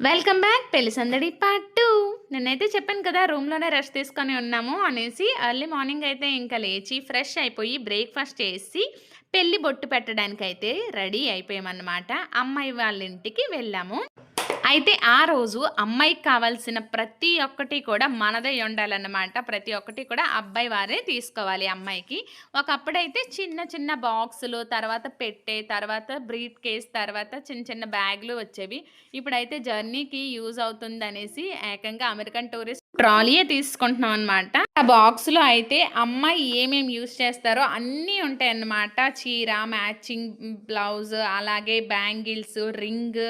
Welcome back పెళ్ళి సందడి part two నేనైతే చెప్పాను కదా రూమ్లోనే రెస్ట్ తీసుకొని ఉన్నాము అనేసి ఎర్లీ మార్నింగ్ అయితే ఇంకా లేచి ఫ్రెష్ అయిపోయి బ్రేక్ఫాస్ట్ చేసి పెళ్ళి బొట్టు పెట్టడానికి అయితే రెడీ అయిపోయామన్నమాట. అమ్మాయి వాళ్ళ ఇంటికి వెళ్ళాము. అయితే ఆ రోజు అమ్మాయికి కావాల్సిన ప్రతి ఒక్కటి కూడా మనదే ఉండాలన్నమాట. ప్రతి ఒక్కటి కూడా అబ్బాయి వారే తీసుకోవాలి అమ్మాయికి. ఒకప్పుడైతే చిన్న చిన్న బాక్సులు తర్వాత పెట్టే తర్వాత బ్రీత్ కేస్ తర్వాత చిన్న చిన్న బ్యాగులు వచ్చేవి. ఇప్పుడైతే జర్నీకి యూజ్ అవుతుంది అనేసి ఏకంగా అమెరికన్ టూరిస్ట్ ట్రాలీయే తీసుకుంటున్నాం అనమాట బాక్స్లో అయితే అమ్మాయి ఏమేమి యూస్ చేస్తారో అన్నీ ఉంటాయన్నమాట. చీర మ్యాచింగ్ బ్లౌజ్ అలాగే బ్యాంగిల్స్ రింగ్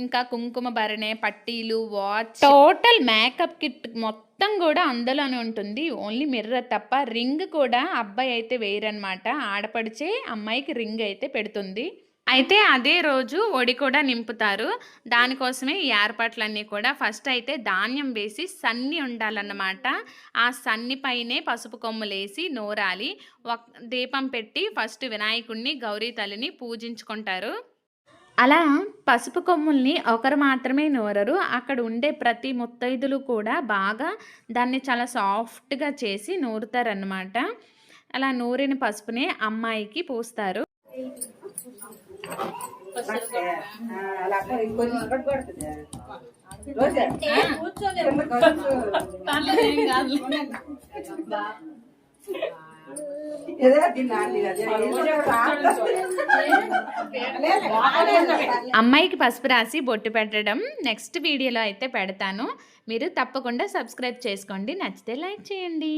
ఇంకా కుంకుమ భరణే పట్టీలు వాచ్. టోటల్ మేకప్ కిట్ మొత్తం కూడా అందులోనే ఉంటుంది. ఓన్లీ మిర్రర్ తప్ప రింగ్ కూడా అబ్బాయి అయితే వేయరనమాట ఆడపడిచే అమ్మాయికి రింగ్ అయితే పెడుతుంది. అయితే అదే రోజు ఒడి కూడా నింపుతారు. దానికోసమే ఈ ఏర్పాట్లన్నీ కూడా ఫస్ట్ అయితే ధాన్యం వేసి సన్ని ఉండాలన్నమాట. ఆ సన్ని పైనే పసుపు కొమ్ములేసి నూరాలి. ఒక దీపం పెట్టి ఫస్ట్ వినాయకుడిని గౌరీ తల్లిని పూజించుకుంటారు. అలా పసుపు కొమ్ముల్ని ఒకరు మాత్రమే నూరరు. అక్కడ ఉండే ప్రతి ముత్తైదులు కూడా బాగా దాన్ని చాలా సాఫ్ట్గా చేసి నూరుతారనమాట అలా నూరిన పసుపునే అమ్మాయికి పూస్తారు అలా కొంచెం పడుతుంది రోజా ఏదో తిన్నాను అమ్మాయికి పసుపు రాసి బొట్టు పెట్టడం. నెక్స్ట్ వీడియోలో అయితే పెడతాను. మీరు తప్పకుండా సబ్స్క్రైబ్ చేసుకోండి. నచ్చితే లైక్ చేయండి.